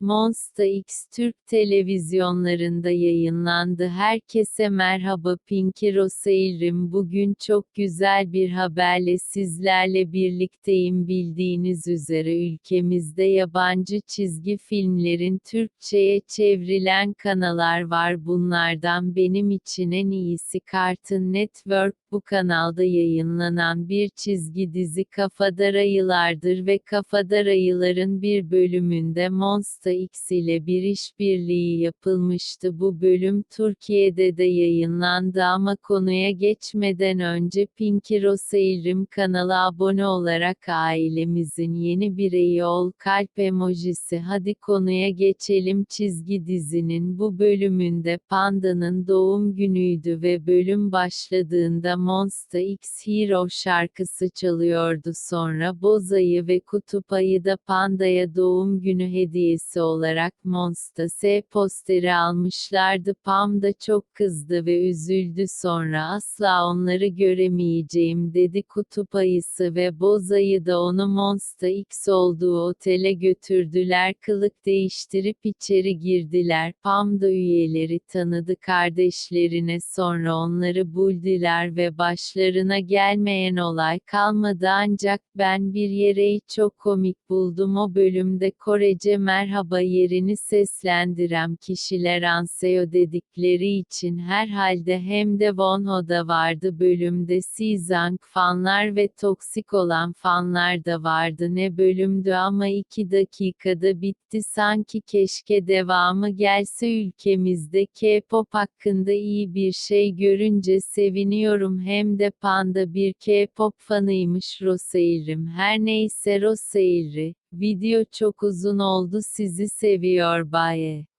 Monsta X Türk televizyonlarında yayınlandı. Herkese merhaba. Pinky Roseirim bugün çok güzel bir haberle sizlerle birlikteyim. Bildiğiniz üzere ülkemizde yabancı çizgi filmlerin Türkçe'ye çevrilen kanallar var. Bunlardan benim için en iyisi Cartoon Network. Bu kanalda yayınlanan bir çizgi dizi Kafadar Ayılardır ve Kafadar Ayıların bir bölümünde Monsta X ile bir işbirliği yapılmıştı. Bu bölüm Türkiye'de de yayınlandı ama konuya geçmeden önce Pinky Roseirim kanala abone olarak ailemizin yeni bireyi ol kalp emojisi hadi konuya geçelim çizgi dizinin bu bölümünde Panda'nın doğum günüydü ve bölüm başladığında Monsta X Hero şarkısı çalıyordu sonra Bozayı ve Kutup Ayı da Panda'ya doğum günü hediyesi olarak Monsta S posteri almışlardı. Pam da çok kızdı ve üzüldü. Sonra asla onları göremeyeceğim dedi. Kutup Ayısı ve Bozayı da onu Monsta X olduğu otele götürdüler. Kılık değiştirip içeri girdiler. Pam da üyeleri tanıdı kardeşlerine. Sonra onları buldular ve başlarına gelmeyen olay kalmadı. Ancak ben bir yereyi çok komik buldum. O bölümde Korece merhaba yerini seslendiren kişiler Anseo dedikleri için herhalde hem de Wonho da vardı bölümde Sizang fanlar ve toksik olan fanlar da vardı. Ne bölümdü ama iki dakikada bitti. Sanki keşke devamı gelse ülkemizde. K-pop hakkında iyi bir şey görünce seviniyorum. Hem de Panda bir K-pop fanıymış. Roseirim her neyse Roseiri, video çok uzun oldu sizi seviyor Baye.